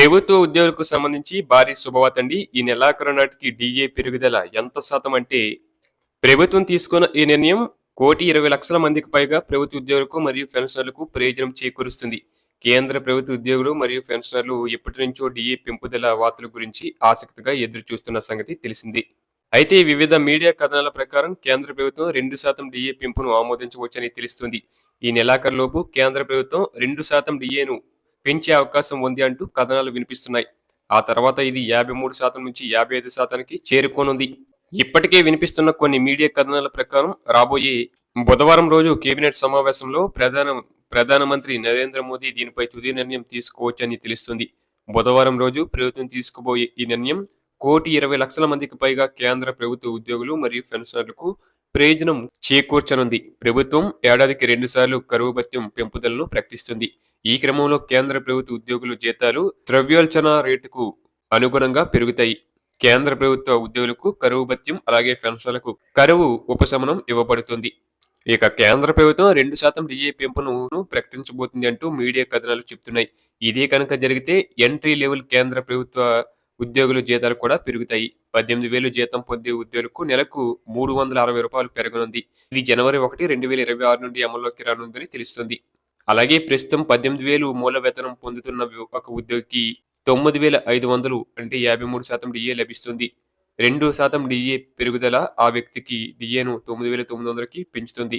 ప్రభుత్వ ఉద్యోగులకు సంబంధించి భారీ శుభవార్త అండి ఈ నెలాఖరు నాటికి డిఏ పెరుగుదల ఎంత శాతం అంటే ప్రభుత్వం తీసుకున్న ఈ నిర్ణయం కోటి ఇరవై లక్షల మందికి పైగా ప్రభుత్వ ఉద్యోగులకు మరియు పెన్షనర్లకు ప్రయోజనం చేకూరుస్తుంది. కేంద్ర ప్రభుత్వ ఉద్యోగులు మరియు పెన్షనర్లు ఎప్పటి నుంచో డిఏ పెంపుదల వార్తల గురించి ఆసక్తిగా ఎదురు చూస్తున్న సంగతి తెలిసింది. అయితే వివిధ మీడియా కథనాల ప్రకారం కేంద్ర ప్రభుత్వం రెండు శాతం డిఏ పెంపును ఆమోదించవచ్చని తెలుస్తుంది. ఈ నెలాఖరులోపు కేంద్ర ప్రభుత్వం రెండు శాతం డిఏను పెంచే అవకాశం ఉంది అంటూ కథనాలు వినిపిస్తున్నాయి. ఆ తర్వాత ఇది యాభై మూడు శాతం నుంచి యాభై ఐదు శాతానికి చేరుకోనుంది. ఇప్పటికే వినిపిస్తున్న కొన్ని మీడియా కథనాల ప్రకారం రాబోయే బుధవారం రోజు కేబినెట్ సమావేశంలో ప్రధాన ప్రధానమంత్రి నరేంద్ర మోదీ దీనిపై తుది నిర్ణయం తీసుకోవచ్చని తెలుస్తుంది. బుధవారం రోజు ప్రభుత్వం తీసుకుపోయే ఈ నిర్ణయం కోటి ఇరవై లక్షల మందికి పైగా కేంద్ర ప్రభుత్వ ఉద్యోగులు మరియు పెన్షనర్లకు ప్రయోజనం చేకూర్చనుంది. ప్రభుత్వం ఏడాదికి రెండుసార్లు కరువు భత్యం పెంపుదలను ప్రకటిస్తుంది. ఈ క్రమంలో కేంద్ర ప్రభుత్వ ఉద్యోగుల జీతాలు ద్రవ్యోల్చన రేటుకు అనుగుణంగా పెరుగుతాయి. కేంద్ర ప్రభుత్వ ఉద్యోగులకు కరువు భత్యం అలాగే పెన్షన్లకు కరువు ఉపశమనం ఇవ్వబడుతుంది. ఇక కేంద్ర ప్రభుత్వం రెండు శాతం డిఏ పెంపును ప్రకటించబోతుంది అంటూ మీడియా కథనాలు చెప్తున్నాయి. ఇదే కనుక జరిగితే ఎంట్రీ లెవెల్ కేంద్ర ప్రభుత్వ ఉద్యోగుల జీతాలు కూడా పెరుగుతాయి. పద్దెనిమిది వేలు జీతం పొందే ఉద్యోగులకు నెలకు మూడు వందల అరవై రూపాయలు పెరగనుంది. ఇది జనవరి ఒకటి రెండు వేల ఇరవై ఆరు నుండి అమల్లోకి రానుందని తెలుస్తుంది. అలాగే ప్రస్తుతం పద్దెనిమిది వేలు మూల వేతనం పొందుతున్న ఒక ఉద్యోగికి తొమ్మిది వేల ఐదు వందలు అంటే యాభై మూడు శాతం డిఏ లభిస్తుంది. రెండు శాతం డిఏ పెరుగుదల ఆ వ్యక్తికి డిఏను తొమ్మిది వేల తొమ్మిది వందలకి పెంచుతుంది.